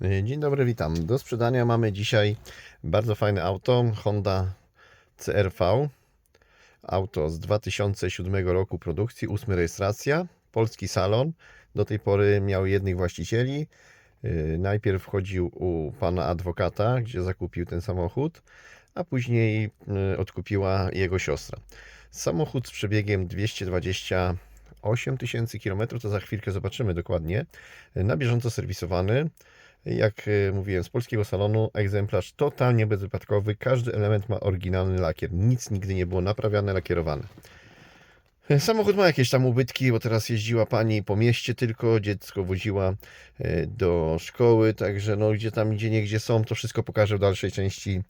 Dzień dobry, witam. Do sprzedania mamy dzisiaj bardzo fajne auto Honda CRV. Auto z 2007 roku produkcji, 8 rejestracja, polski salon. Do tej pory miał jednych właścicieli. Yy, Najpierw wchodził u pana adwokata, gdzie zakupił ten samochód, a później yy, odkupiła jego siostra. Samochód z przebiegiem 228 tysięcy kilometrów, to za chwilkę zobaczymy dokładnie. Na bieżąco serwisowany. Jak e, mówiłem, z polskiego salonu egzemplarz totalnie bezwypadkowy. Każdy element ma oryginalny lakier. Nic nigdy nie było naprawiane, lakierowane. E, Samochód ma jakieś tam ubytki, bo teraz jeździła pani po mieście tylko, dziecko woziła e, do szkoły, także no gdzie tam gdzie nie gdzie są, to wszystko pokażę w dalszej części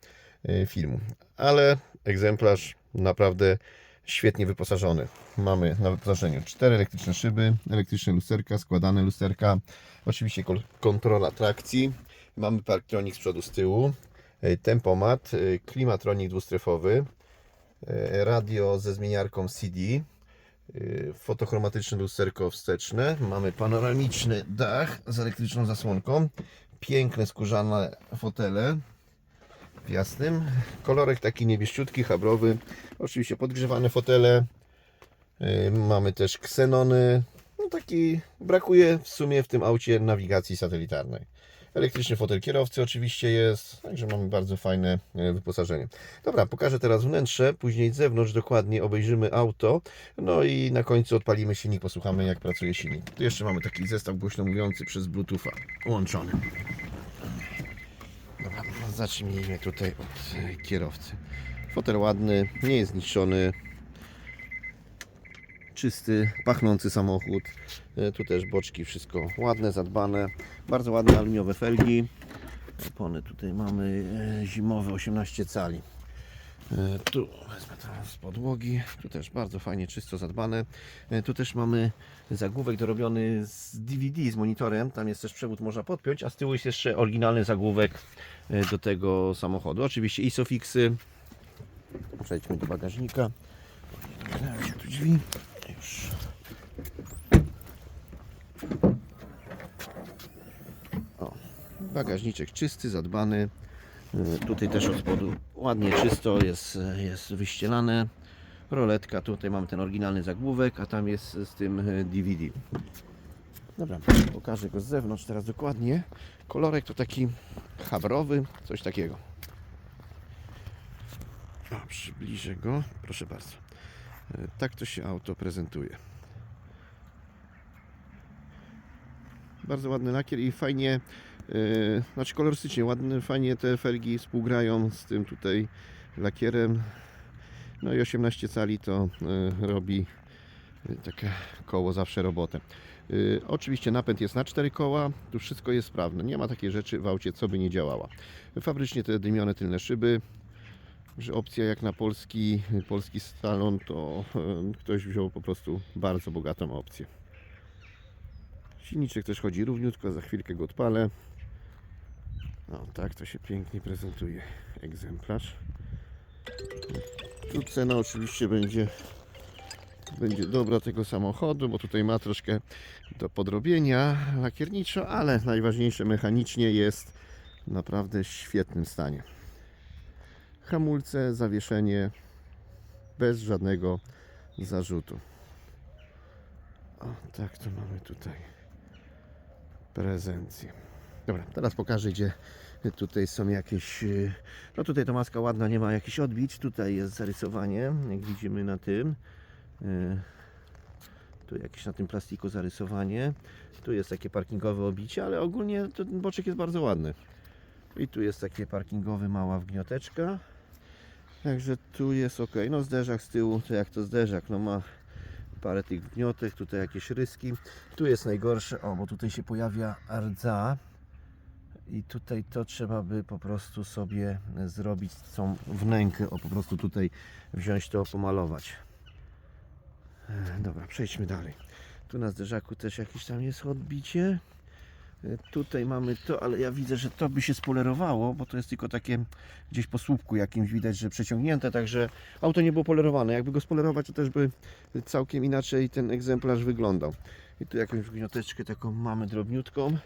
e, filmu. Ale egzemplarz naprawdę świetnie wyposażony. Mamy na wyposażeniu cztery elektryczne szyby, elektryczne lusterka, składane lusterka, oczywiście kontrola trakcji, mamy parktronik z przodu, z tyłu, e, tempomat, e, klimatronik dwustrefowy, e, radio ze zmieniarką CD, fotochromatyczne lusterko wsteczne, mamy panoramiczny dach z elektryczną zasłonką, piękne skórzane fotele, w jasnym. Kolorek taki niebieściutki, habrowy. Oczywiście podgrzewane fotele. Yy, Mamy też ksenony. No taki brakuje w sumie w tym aucie nawigacji satelitarnej. Elektryczny fotel kierowcy oczywiście jest, także mamy bardzo fajne e, wyposażenie. Dobra, pokażę teraz wnętrze, później z zewnątrz dokładnie obejrzymy auto, no i na końcu odpalimy silnik, posłuchamy jak pracuje silnik. Tu jeszcze mamy taki zestaw głośno mówiący przez Bluetootha łączony. Zacznijmy tutaj od e, kierowcy. Fotel ładny, nie jest zniszczony. Czysty, pachnący samochód. E, Tu też boczki, wszystko ładne, zadbane. Bardzo ładne aluminiowe felgi. Opony tutaj mamy e, zimowe 18 cali. E, Tu wezmę to z podłogi. Tu też bardzo fajnie, czysto zadbane. E, Tu też mamy zagłówek dorobiony z DVD, z monitorem. Tam jest też przewód, można podpiąć, a z tyłu jest jeszcze oryginalny zagłówek e, do tego samochodu. Oczywiście ISOFIXy. Przejdźmy do bagażnika. Otwierają się tu drzwi. Już. O, bagażniczek czysty, zadbany. E, Tutaj też od spodu ładnie czysto jest, jest wyścielane. Roletka, tutaj mamy ten oryginalny zagłówek, a tam jest z tym DVD. Dobra, pokażę go z zewnątrz teraz dokładnie. Kolorek to taki habrowy, coś takiego. O, przybliżę go, proszę bardzo. E, Tak to się auto prezentuje. Bardzo ładny lakier i fajnie, yy, znaczy kolorystycznie ładny, fajnie te felgi współgrają z tym tutaj lakierem. No i 18 cali to yy, robi yy, takie koło zawsze robotę. Yy, oczywiście napęd jest na 4 koła, tu wszystko jest sprawne. Nie ma takiej rzeczy w aucie, co by nie działała. Fabrycznie te dymione tylne szyby, że opcja jak na polski, polski salon, to yy, ktoś wziął po prostu bardzo bogatą opcję. Silniczek też chodzi równiutko, za chwilkę go odpalę. No tak to się pięknie prezentuje egzemplarz. Tu cena oczywiście będzie będzie dobra tego samochodu, bo tutaj ma troszkę do podrobienia lakierniczo, ale najważniejsze mechanicznie jest w naprawdę świetnym stanie. Hamulce, zawieszenie bez żadnego zarzutu. O, tak to mamy tutaj prezencję. Dobra, teraz pokażę, gdzie tutaj są jakieś. yy, No tutaj ta maska ładna, nie ma jakichś odbić. Tutaj jest zarysowanie, jak widzimy na tym. Yy, Tu jakieś na tym plastiku zarysowanie. Tu jest takie parkingowe obicie, ale ogólnie ten boczek jest bardzo ładny. I tu jest takie parkingowe mała wgnioteczka. Także tu jest ok. No zderzak z tyłu, to jak to zderzak, no ma parę tych gniotek, tutaj jakieś ryski. Tu jest najgorsze, o, bo tutaj się pojawia rdza i tutaj to trzeba by po prostu sobie zrobić tą wnękę, o po prostu tutaj wziąć to, pomalować. E, Dobra, przejdźmy dalej. Tu na zderzaku też jakieś tam jest odbicie. E, Tutaj mamy to, ale ja widzę, że to by się spolerowało, bo to jest tylko takie gdzieś po słupku jakimś widać, że przeciągnięte, także auto nie było polerowane. Jakby go spolerować, to też by całkiem inaczej ten egzemplarz wyglądał. I tu jakąś gnioteczkę taką mamy drobniutką.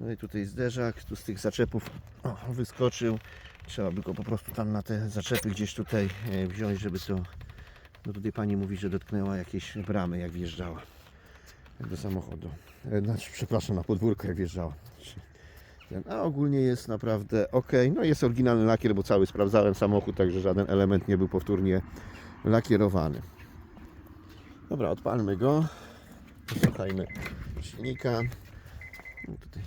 No i tutaj zderzak, tu z tych zaczepów o, wyskoczył. Trzeba by go po prostu tam na te zaczepy gdzieś tutaj e, wziąć, żeby to... No tutaj pani mówi, że dotknęła jakieś bramy jak wjeżdżała do samochodu. E, Znaczy, przepraszam, na podwórko jak wjeżdżała. A ogólnie jest naprawdę ok. No jest oryginalny lakier, bo cały sprawdzałem samochód, także żaden element nie był powtórnie lakierowany. Dobra, odpalmy go. Posłuchajmy silnika. No tutaj.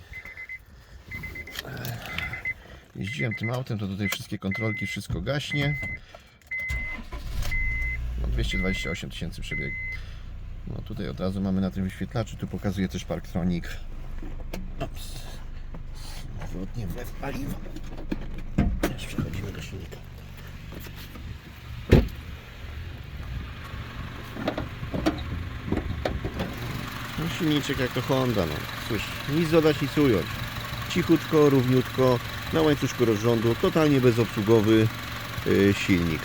Jeździłem tym autem, to tutaj wszystkie kontrolki, wszystko gaśnie. No 228 tysięcy przebiegu. No tutaj od razu mamy na tym wyświetlaczu, tu pokazuje też Parktronic. Ops. Zwrotnie wlew paliwa. Teraz przechodzimy do silnika. No silniczek jak to Honda, no cóż, nic dodać, nic ująć. Cichutko, równiutko, na łańcuszku rozrządu, totalnie bezobsługowy yy, silnik.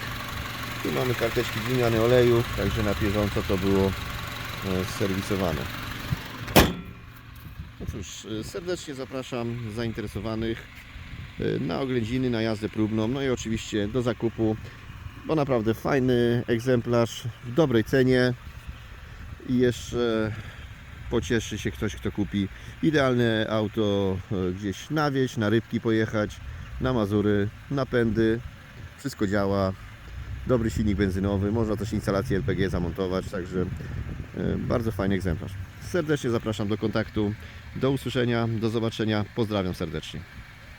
Tu mamy karteczki wymiany oleju, także na bieżąco to było e, serwisowane. No cóż, e, serdecznie zapraszam zainteresowanych e, na oględziny, na jazdę próbną, no i oczywiście do zakupu, bo naprawdę fajny egzemplarz w dobrej cenie i jeszcze pocieszy się ktoś, kto kupi idealne auto e, gdzieś na wieś, na rybki pojechać, na Mazury, napędy, wszystko działa, dobry silnik benzynowy, można też instalację LPG zamontować, także e, bardzo fajny egzemplarz. Serdecznie zapraszam do kontaktu, do usłyszenia, do zobaczenia, pozdrawiam serdecznie.